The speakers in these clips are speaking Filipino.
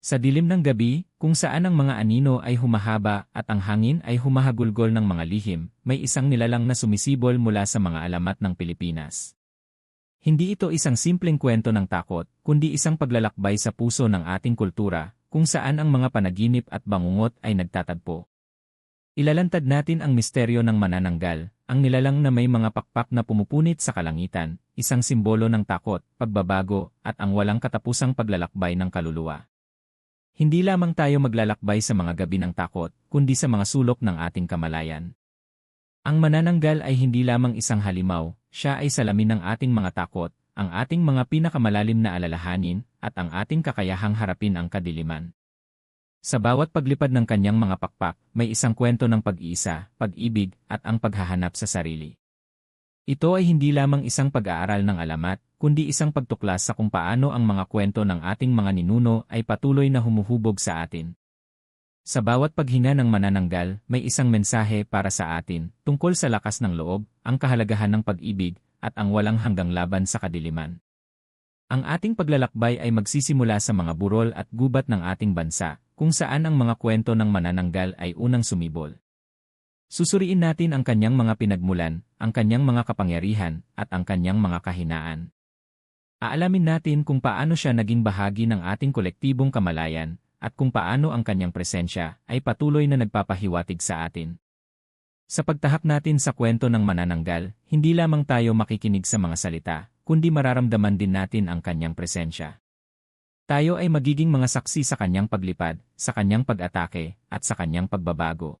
Sa dilim ng gabi, kung saan ang mga anino ay humahaba at ang hangin ay humahagulgol ng mga lihim, may isang nilalang na sumisibol mula sa mga alamat ng Pilipinas. Hindi ito isang simpleng kwento ng takot, kundi isang paglalakbay sa puso ng ating kultura, kung saan ang mga panaginip at bangungot ay nagtatagpo. Ilalantad natin ang misteryo ng manananggal, ang nilalang na may mga pakpak na pumupunit sa kalangitan, isang simbolo ng takot, pagbabago, at ang walang katapusang paglalakbay ng kaluluwa. Hindi lamang tayo maglalakbay sa mga gabi ng takot, kundi sa mga sulok ng ating kamalayan. Ang manananggal ay hindi lamang isang halimaw, siya ay salamin ng ating mga takot, ang ating mga pinakamalalim na alalahanin, at ang ating kakayahang harapin ang kadiliman. Sa bawat paglipad ng kanyang mga pakpak, may isang kwento ng pag-iisa, pag-ibig, at ang paghahanap sa sarili. Ito ay hindi lamang isang pag-aaral ng alamat, kundi isang pagtuklas sa kung paano ang mga kwento ng ating mga ninuno ay patuloy na humuhubog sa atin. Sa bawat paghinga ng manananggal, may isang mensahe para sa atin tungkol sa lakas ng loob, ang kahalagahan ng pag-ibig, at ang walang hanggang laban sa kadiliman. Ang ating paglalakbay ay magsisimula sa mga burol at gubat ng ating bansa, kung saan ang mga kwento ng manananggal ay unang sumibol. Susuriin natin ang kanyang mga pinagmulan, ang kanyang mga kapangyarihan, at ang kanyang mga kahinaan. Aalamin natin kung paano siya naging bahagi ng ating kolektibong kamalayan at kung paano ang kanyang presensya ay patuloy na nagpapahiwatig sa atin. Sa pagtahak natin sa kwento ng manananggal, hindi lamang tayo makikinig sa mga salita, kundi mararamdaman din natin ang kanyang presensya. Tayo ay magiging mga saksi sa kanyang paglipad, sa kanyang pag-atake, at sa kanyang pagbabago.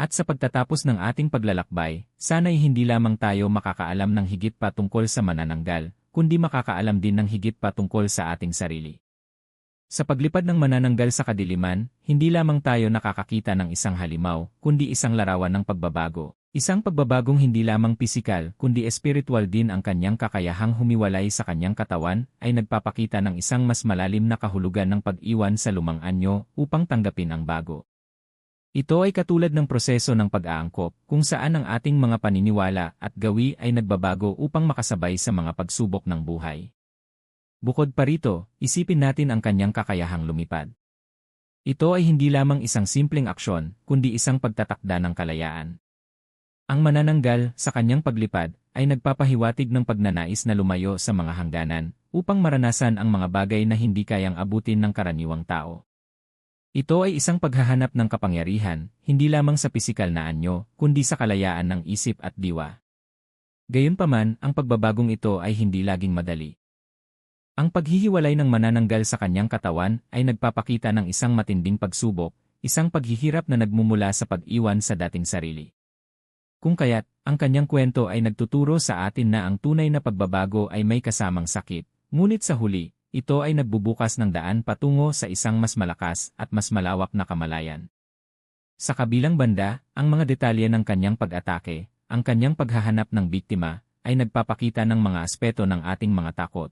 At sa pagtatapos ng ating paglalakbay, sana'y hindi lamang tayo makakaalam ng higit pa tungkol sa manananggal, kundi makakaalam din ng higit pa tungkol sa ating sarili. Sa paglipad ng manananggal sa kadiliman, hindi lamang tayo nakakakita ng isang halimaw, kundi isang larawan ng pagbabago. Isang pagbabagong hindi lamang pisikal, kundi espiritual din ang kanyang kakayahang humiwalay sa kanyang katawan, ay nagpapakita ng isang mas malalim na kahulugan ng pag-iwan sa lumang anyo upang tanggapin ang bago. Ito ay katulad ng proseso ng pag-aangkop kung saan ang ating mga paniniwala at gawi ay nagbabago upang makasabay sa mga pagsubok ng buhay. Bukod pa rito, isipin natin ang kanyang kakayahang lumipad. Ito ay hindi lamang isang simpleng aksyon, kundi isang pagtatakda ng kalayaan. Ang manananggal sa kanyang paglipad ay nagpapahiwatig ng pagnanais na lumayo sa mga hangganan upang maranasan ang mga bagay na hindi kayang abutin ng karaniwang tao. Ito ay isang paghahanap ng kapangyarihan, hindi lamang sa pisikal na anyo, kundi sa kalayaan ng isip at diwa. Gayunpaman, ang pagbabagong ito ay hindi laging madali. Ang paghihiwalay ng manananggal sa kanyang katawan ay nagpapakita ng isang matinding pagsubok, isang paghihirap na nagmumula sa pag-iwan sa dating sarili. Kung kaya't, ang kanyang kwento ay nagtuturo sa atin na ang tunay na pagbabago ay may kasamang sakit, ngunit sa huli, ito ay nagbubukas ng daan patungo sa isang mas malakas at mas malawak na kamalayan. Sa kabilang banda, ang mga detalye ng kanyang pag-atake, ang kanyang paghahanap ng biktima, ay nagpapakita ng mga aspeto ng ating mga takot.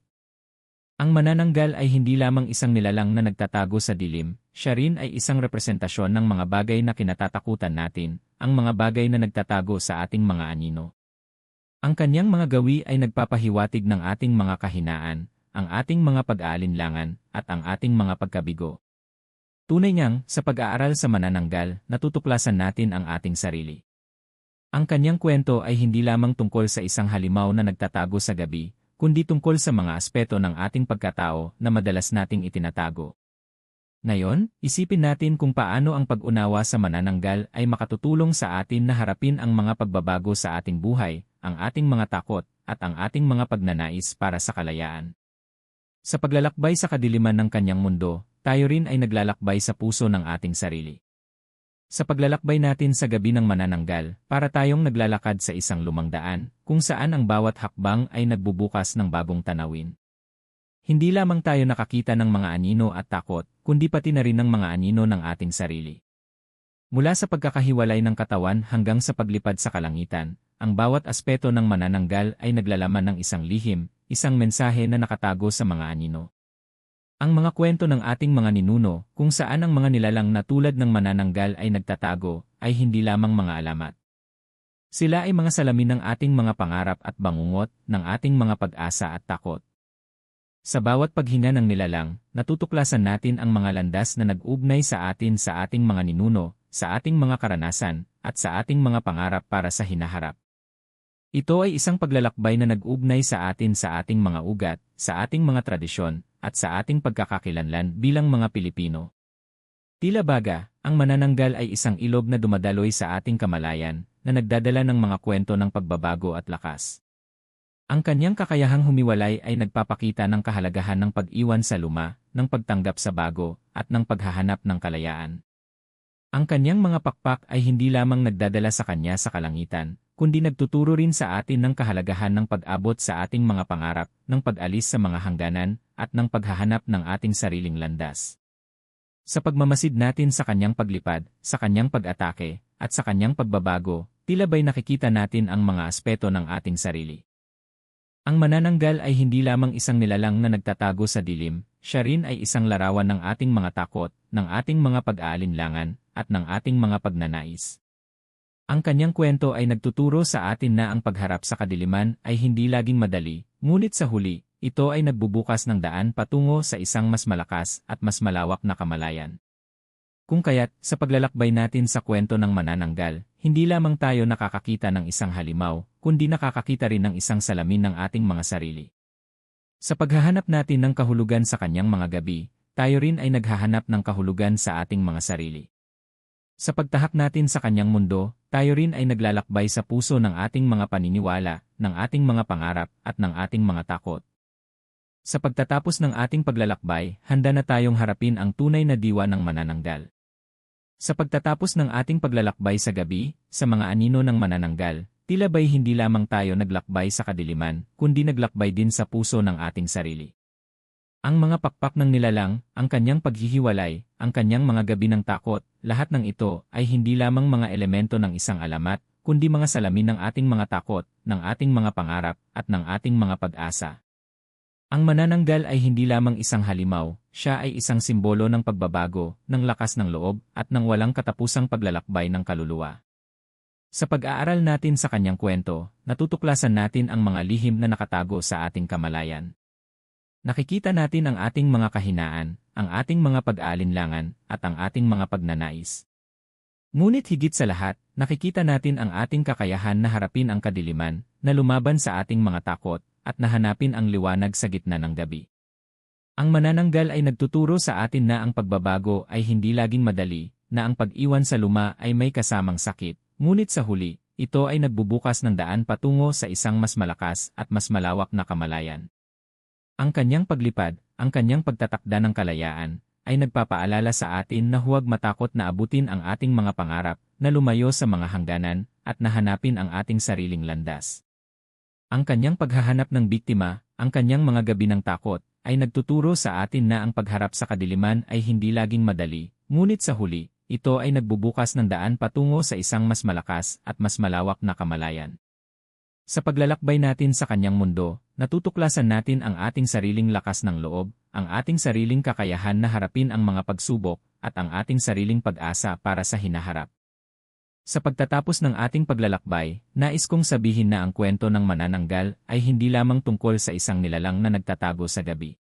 Ang manananggal ay hindi lamang isang nilalang na nagtatago sa dilim, siya rin ay isang representasyon ng mga bagay na kinatatakutan natin, ang mga bagay na nagtatago sa ating mga anino. Ang kanyang mga gawi ay nagpapahiwatig ng ating mga kahinaan, ang ating mga pag-aalinlangan, at ang ating mga pagkabigo. Tunay niyang, sa pag-aaral sa manananggal, natutuklasan natin ang ating sarili. Ang kanyang kwento ay hindi lamang tungkol sa isang halimaw na nagtatago sa gabi, kundi tungkol sa mga aspeto ng ating pagkatao na madalas nating itinatago. Ngayon, isipin natin kung paano ang pag-unawa sa manananggal ay makatutulong sa atin na harapin ang mga pagbabago sa ating buhay, ang ating mga takot, at ang ating mga pagnanais para sa kalayaan. Sa paglalakbay sa kadiliman ng kanyang mundo, tayo rin ay naglalakbay sa puso ng ating sarili. Sa paglalakbay natin sa gabi ng manananggal, para tayong naglalakad sa isang lumang daan, kung saan ang bawat hakbang ay nagbubukas ng bagong tanawin. Hindi lamang tayo nakakita ng mga anino at takot, kundi pati na rin ng mga anino ng ating sarili. Mula sa pagkakahiwalay ng katawan hanggang sa paglipad sa kalangitan, ang bawat aspeto ng manananggal ay naglalaman ng isang lihim, isang mensahe na nakatago sa mga anino. Ang mga kwento ng ating mga ninuno, kung saan ang mga nilalang na tulad ng manananggal ay nagtatago, ay hindi lamang mga alamat. Sila ay mga salamin ng ating mga pangarap at bangungot, ng ating mga pag-asa at takot. Sa bawat paghinga ng nilalang, natutuklasan natin ang mga landas na nag-ugnay sa atin sa ating mga ninuno, sa ating mga karanasan, at sa ating mga pangarap para sa hinaharap. Ito ay isang paglalakbay na nag-ugnay sa atin sa ating mga ugat, sa ating mga tradisyon, at sa ating pagkakakilanlan bilang mga Pilipino. Tila baga, ang manananggal ay isang ilog na dumadaloy sa ating kamalayan, na nagdadala ng mga kwento ng pagbabago at lakas. Ang kanyang kakayahang humiwalay ay nagpapakita ng kahalagahan ng pag-iwan sa luma, ng pagtanggap sa bago, at ng paghahanap ng kalayaan. Ang kanyang mga pakpak ay hindi lamang nagdadala sa kanya sa kalangitan, kundi nagtuturo rin sa atin ng kahalagahan ng pag-abot sa ating mga pangarap, ng pag-alis sa mga hangganan, at ng paghahanap ng ating sariling landas. Sa pagmamasid natin sa kanyang paglipad, sa kanyang pag-atake, at sa kanyang pagbabago, tila ba'y nakikita natin ang mga aspeto ng ating sarili. Ang manananggal ay hindi lamang isang nilalang na nagtatago sa dilim, siya rin ay isang larawan ng ating mga takot, ng ating mga pag-aalinlangan, at ng ating mga pagnanais. Ang kanyang kwento ay nagtuturo sa atin na ang pagharap sa kadiliman ay hindi laging madali, ngunit sa huli, ito ay nagbubukas ng daan patungo sa isang mas malakas at mas malawak na kamalayan. Kung kaya't, sa paglalakbay natin sa kwento ng manananggal, hindi lamang tayo nakakakita ng isang halimaw, kundi nakakakita rin ng isang salamin ng ating mga sarili. Sa paghahanap natin ng kahulugan sa kanyang mga gabi, tayo rin ay naghahanap ng kahulugan sa ating mga sarili. Sa pagtahak natin sa kanyang mundo, tayo rin ay naglalakbay sa puso ng ating mga paniniwala, ng ating mga pangarap, at ng ating mga takot. Sa pagtatapos ng ating paglalakbay, handa na tayong harapin ang tunay na diwa ng manananggal. Sa pagtatapos ng ating paglalakbay sa gabi, sa mga anino ng manananggal, tila ba'y hindi lamang tayo naglakbay sa kadiliman, kundi naglakbay din sa puso ng ating sarili. Ang mga pakpak ng nilalang, ang kanyang paghihiwalay, ang kanyang mga gabi ng takot, lahat ng ito ay hindi lamang mga elemento ng isang alamat, kundi mga salamin ng ating mga takot, ng ating mga pangarap, at ng ating mga pag-asa. Ang manananggal ay hindi lamang isang halimaw, siya ay isang simbolo ng pagbabago, ng lakas ng loob, at ng walang katapusang paglalakbay ng kaluluwa. Sa pag-aaral natin sa kanyang kwento, natutuklasan natin ang mga lihim na nakatago sa ating kamalayan. Nakikita natin ang ating mga kahinaan, ang ating mga pag-aalinlangan, at ang ating mga pagnanais. Ngunit higit sa lahat, nakikita natin ang ating kakayahan na harapin ang kadiliman, na lumaban sa ating mga takot, at nahanapin ang liwanag sa gitna ng gabi. Ang manananggal ay nagtuturo sa atin na ang pagbabago ay hindi laging madali, na ang pag-iwan sa luma ay may kasamang sakit, ngunit sa huli, ito ay nagbubukas ng daan patungo sa isang mas malakas at mas malawak na kamalayan. Ang kanyang paglipad, ang kanyang pagtatakda ng kalayaan, ay nagpapaalala sa atin na huwag matakot na abutin ang ating mga pangarap, na lumayo sa mga hangganan, at nahanapin ang ating sariling landas. Ang kanyang paghahanap ng biktima, ang kanyang mga gabi ng takot, ay nagtuturo sa atin na ang pagharap sa kadiliman ay hindi laging madali, ngunit sa huli, ito ay nagbubukas ng daan patungo sa isang mas malakas at mas malawak na kamalayan. Sa paglalakbay natin sa kanyang mundo, natutuklasan natin ang ating sariling lakas ng loob, ang ating sariling kakayahan na harapin ang mga pagsubok, at ang ating sariling pag-asa para sa hinaharap. Sa pagtatapos ng ating paglalakbay, nais kong sabihin na ang kwento ng manananggal ay hindi lamang tungkol sa isang nilalang na nagtatago sa gabi.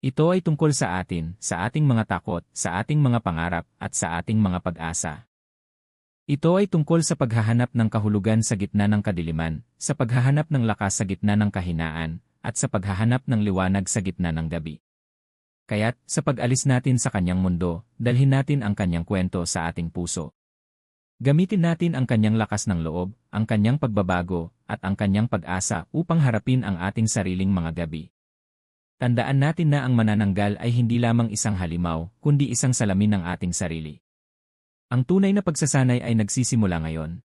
Ito ay tungkol sa atin, sa ating mga takot, sa ating mga pangarap, at sa ating mga pag-asa. Ito ay tungkol sa paghahanap ng kahulugan sa gitna ng kadiliman, sa paghahanap ng lakas sa gitna ng kahinaan, at sa paghahanap ng liwanag sa gitna ng gabi. Kaya't, sa pag-alis natin sa kanyang mundo, dalhin natin ang kanyang kwento sa ating puso. Gamitin natin ang kanyang lakas ng loob, ang kanyang pagbabago, at ang kanyang pag-asa upang harapin ang ating sariling mga gabi. Tandaan natin na ang manananggal ay hindi lamang isang halimaw, kundi isang salamin ng ating sarili. Ang tunay na pagsasanay ay nagsisimula ngayon.